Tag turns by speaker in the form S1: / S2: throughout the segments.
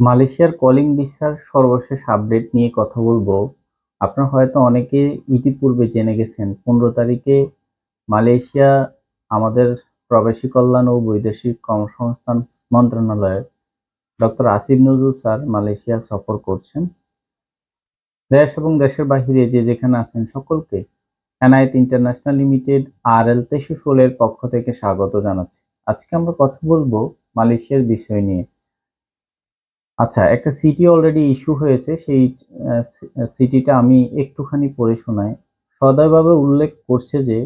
S1: মালয়েশিয়ার কলিং ভিসার সর্বশেষ আপডেট নিয়ে কথা বলব। আপনারা হয়তো অনেকে ইতিপূর্বে জেনে গেছেন, পনেরো তারিখে মালয়েশিয়া আমাদের প্রবাসী কল্যাণ ও বৈদেশিক কর্মসংস্থান মন্ত্রণালয়ের doctor Asif Nazrul sir Malaysia সফর করছেন। দেশ এবং দেশের বাহিরে যে যেখানে আছেন সকলকে এনআইট ইন্টারন্যাশনাল লিমিটেড আর এল তেইশো ষোলের পক্ষ থেকে স্বাগত জানাচ্ছি। আজকে আমরা কথা বলব মালয়েশিয়ার বিষয় নিয়ে। আচ্ছা একটা সিটি অলরেডি ইস্যু হয়েছে, সেই সিটিটা আমি একটুখানি পড়ে শোনাই। সদয়ভাবে উল্লেখ করছে যে,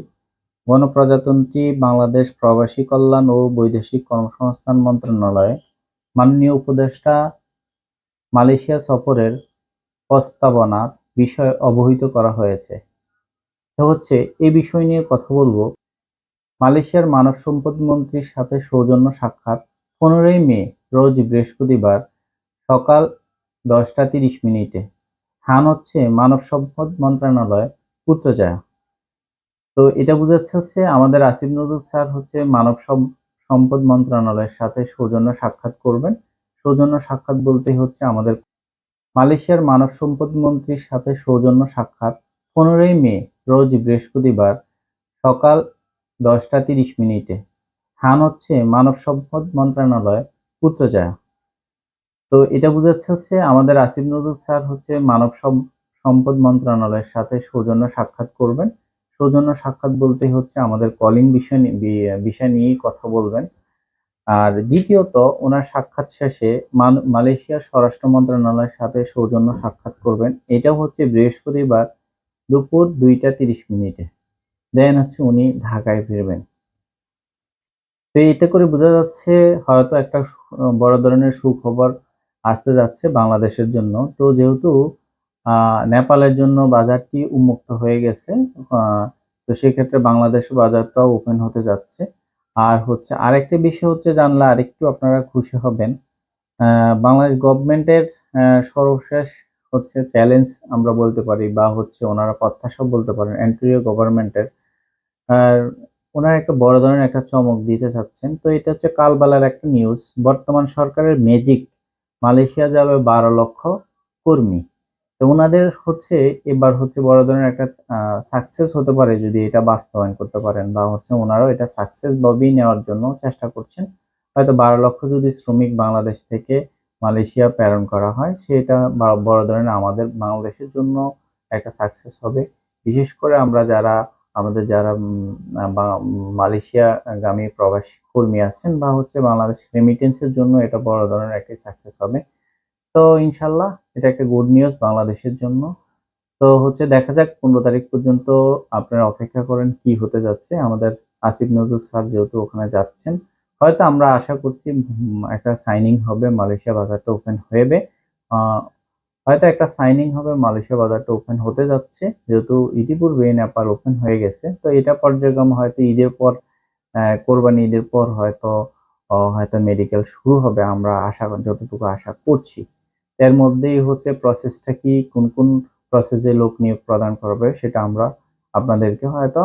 S1: গণপ্রজাতন্ত্রী, বাংলাদেশ প্রবাসী কল্যাণ ও বৈদেশিক কর্মসংস্থান মন্ত্রণালয়ে মাননীয় উপদেষ্টা মালয়েশিয়া সফরের প্রস্তাবনার বিষয় অবহিত করা হয়েছে। তো হচ্ছে এই বিষয় নিয়ে কথা বলব। মালয়েশিয়ার মানব সম্পদ মন্ত্রীর সাথে সৌজন্য সাক্ষাৎ, পনেরোই মে, রোজ বৃহস্পতিবার সকাল দশটা তিরিশ মিনিটে। স্থান হচ্ছে মানব সম্পদ মন্ত্রণালয় পুত্রজয়া। তো এটা বোঝাচ্ছে হচ্ছে আমাদের আসিফ নজরুল স্যার হচ্ছে মানব সম্পদ মন্ত্রণালয়ের সাথে সৌজন্য সাক্ষাৎ করবেন। সৌজন্য সাক্ষাৎ বলতে হচ্ছে আমাদের মালয়েশিয়ার মানব সম্পদ মন্ত্রীর সাথে সৌজন্য সাক্ষাৎ পনেরোই মে, রোজ বৃহস্পতিবার সকাল দশটা তিরিশ মিনিটে। স্থান হচ্ছে মানব সম্পদ মন্ত্রণালয় পুত্রজয়া। তো এটা বোঝাচ্ছে হচ্ছে আমাদের আসিফ নজরুল স্যার হচ্ছে মানব সম্পদ মন্ত্রণালয়ের সাথে সৌজন্য সাক্ষাৎ করবেন। সৌজন্য সাক্ষাৎ বলতে হচ্ছে আমাদের কলিং বিষয় বিষয় নিয়েই কথা বলবেন। আর দ্বিতীয়ত, ওনার সাক্ষাৎ শেষে মালয়েশিয়ার স্বরাষ্ট্র মন্ত্রণালয়ের সাথে সৌজন্য সাক্ষাৎ করবেন। এটাও হচ্ছে বৃহস্পতিবার দুপুর দুইটা তিরিশ মিনিটে। দেন হচ্ছে উনি ঢাকায় ফিরবেন। তো এটা করে বোঝা যাচ্ছে হয়তো একটা বড় ধরনের সুখবর আসতে যাচ্ছে বাংলাদেশের জন্য। তো যেহেতু নেপালের জন্য বাজারটি উন্মুক্ত হয়ে গেছে তো সেক্ষেত্রে বাংলাদেশের বাজারটাও ওপেন হতে যাচ্ছে। আর হচ্ছে আরেকটা বিষয় হচ্ছে জানলে আরেকটু আপনারা খুশি হবেন। বাংলাদেশ গভর্নমেন্টের সর্বশেষ হচ্ছে চ্যালেঞ্জ আমরা বলতে পারি বা হচ্ছে ওনারা প্রত্যাশা বলতে পারেন এন্ট্রিও গভর্নমেন্টের। ওনারা একটা বড় ধরনের একটা চমক দিতে চাচ্ছেন। তো এটা হচ্ছে কালবালার একটা নিউজ বর্তমান সরকারের ম্যাজিক মালয়েশিয়া যাবে বারো লক্ষ কর্মী। তো ওনাদের হচ্ছে এবার হচ্ছে বড় ধরনের একটা সাকসেস হতে পারে যদি এটা বাস্তবায়ন করতে পারেন বা হচ্ছে ওনারাও এটা সাকসেস ভাবেই নেওয়ার জন্য চেষ্টা করছেন। হয়তো বারো লক্ষ যদি শ্রমিক বাংলাদেশ থেকে মালয়েশিয়া প্রেরণ করা হয়, সেটা বড় ধরনের আমাদের বাংলাদেশের জন্য একটা সাকসেস হবে। বিশেষ করে আমরা যারা আমাদের যারা মালয়েশিয়া মালয়েশিয়াগামী প্রবাসী কর্মী আছেন বা হচ্ছে বাংলাদেশ রেমিটেন্সের জন্য এটা বড় ধরনের একটি সাকসেস হবে। তো ইনশাল্লাহ এটা একটা গুড নিউজ বাংলাদেশের জন্য। তো হচ্ছে দেখা যাক পনেরো তারিখ পর্যন্ত আপনারা অপেক্ষা করেন কি হতে যাচ্ছে। আমাদের আসিফ নজরুল স্যার যেহেতু ওখানে যাচ্ছেন, হয়তো আমরা আশা করছি একটা সাইনিং হবে, মালয়েশিয়া বাজারটা ওপেন হয়ে হয়তো একটা সাইনিং হবে মালয়েশিয়া বাজারটা ওপেন হতে যাচ্ছে। যেহেতু ইতিপূর্বে নেপাল ওপেন হয়ে গেছে, তো এটা পর্যায়ক্রম হয়তো ঈদের পর কোরবানি ঈদের পর হয়তো হয়তো মেডিকেল শুরু হবে আমরা আশা যতটুকু আশা করছি। এর মধ্যেই হচ্ছে প্রসেসটা কি, কোন কোন প্রসেসে লোক নিয়োগ প্রদান করবে সেটা আমরা আপনাদেরকে হয়তো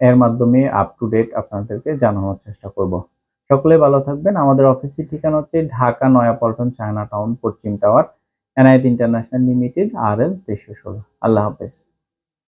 S1: এর মাধ্যমে আপ টু ডেট আপনাদেরকে জানানোর চেষ্টা করব। সকলে ভালো থাকবেন। আমাদের অফিসের ঠিকানা হচ্ছে ঢাকা নয়াপল্টন চায়না টাউন পশ্চিম tower. NIT international limited R L তেইশশো ষোলো আল্লাহ হাফেজ।